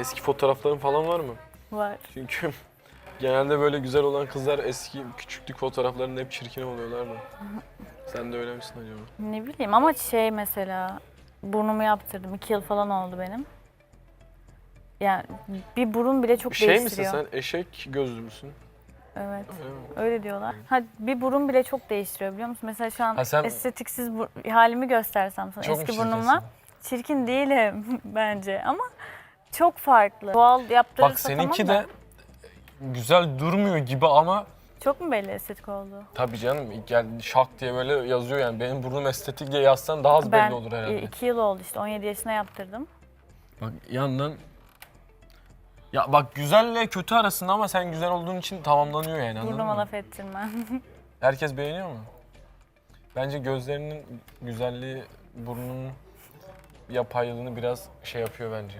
Eski fotoğrafların falan var mı? Var. Çünkü genelde böyle güzel olan kızlar eski küçüklük fotoğraflarında hep çirkin oluyorlar da. Sen de öyle misin acaba? Ne bileyim ama şey mesela burnumu yaptırdım. iki yıl falan oldu benim. Yani bir burun bile çok şey misin değiştiriyor. sen? Eşek gözlü müsün? Evet. Öyle mi? Öyle diyorlar. Ha, bir burun bile çok değiştiriyor biliyor musun? Mesela şu an Ha, sen- estetiksiz bur- halimi göstersem sana Çok mu eski çirkinsin? burnumla. Çirkin değilim bence ama çok farklı. Doğal yaptırırsa Bak seninki tamam da. de güzel durmuyor gibi ama Çok mu belli estetik oldu? tabii canım geldi şak diye böyle yazıyor yani. Benim burnum estetik diye yazsan daha az ben belli olur herhalde. e, iki yıl oldu işte 17 yaşına yaptırdım. Bak yandan ya bak güzelle kötü arasında ama sen güzel olduğun için tamamlanıyor yani anladın Burnuma mı? laf ettirmem. Herkes beğeniyor mu? Bence gözlerinin güzelliği burnunun yapaylığını biraz şey yapıyor bence.